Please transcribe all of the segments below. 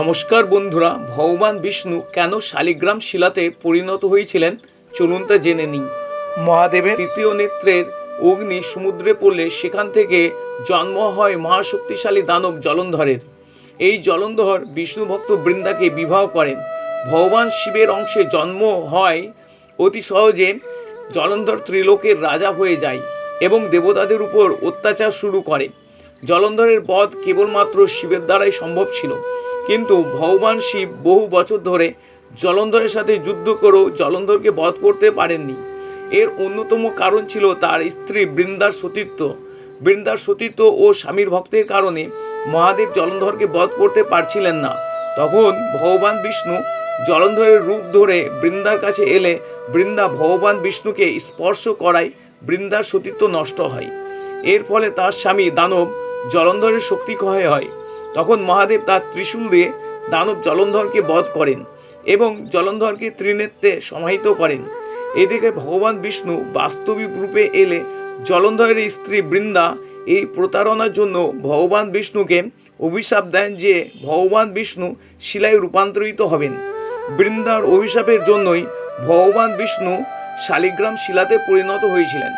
নমস্কার বন্ধুরা ভগবান বিষ্ণু কেন শালিগ্রাম শিলাতে পরিণত হয়েছিলেন? চলুন তা জেনে নিই। মহাদেবের তৃতীয় নেত্রের অগ্নি সমুদ্রে পড়লে সেখান থেকে জন্ম হয় মহাশক্তিশালী দানব জলন্ধরের। এই জলন্ধর বিষ্ণু ভক্ত বৃন্দাকে বিবাহ করেন। ভগবান শিবের অংশে জন্ম হয় অতি সহজে জলন্ধর ত্রিলোকের রাজা হয়ে যায় এবং দেবতাদের উপর অত্যাচার শুরু করে। জলন্ধরের বধ কেবলমাত্র শিবের দ্বারাই সম্ভব ছিল। কিন্তু ভগবান শিব বহু বছর ধরে জলন্ধরের সাথে যুদ্ধ করেও জলন্ধরকে বধ করতে পারেননি। এর অন্যতম কারণ ছিল তার স্ত্রী বৃন্দার সতীত্ব। বৃন্দার সতীত্ব ও স্বামীর ভক্তের কারণে মহাদেব জলন্ধরকে বধ করতে পারছিলেন না। তখন ভগবান বিষ্ণু জলন্ধরের রূপ ধরে বৃন্দার কাছে এলে বৃন্দা ভগবান বিষ্ণুকে স্পর্শ করায় বৃন্দার সতীত্ব নষ্ট হয়। এর ফলে তার স্বামী দানব জলন্ধরের শক্তি ক্ষয় হয়। তখন মহাদেব তার ত্রিশূল দিয়ে দানব জলন্ধরকে বধ করেন এবং জলন্ধরকে ত্রিনেত্রে সমাহিত করেন। এদিকে ভগবান বিষ্ণু বাস্তবিক রূপে এলে জলন্ধরের স্ত্রী বৃন্দা এই প্রতারণার জন্য ভগবান বিষ্ণুকে অভিশাপ দেন যে ভগবান বিষ্ণু শিলায় রূপান্তরিত হবেন। বৃন্দার অভিশাপের জন্যই ভগবান বিষ্ণু শালিগ্রাম শিলাতে পরিণত হয়েছিলেন।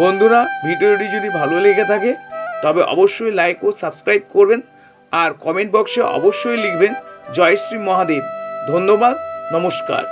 বন্ধুরা, ভিডিওটি যদি ভালো লেগে থাকে, তবে অবশ্যই লাইক ও সাবস্ক্রাইব করবেন। আর কমেন্ট বক্সে অবশ্যই লিখবেন জয়শ্রী মহাদেব। ধন্যবাদ নমস্কার।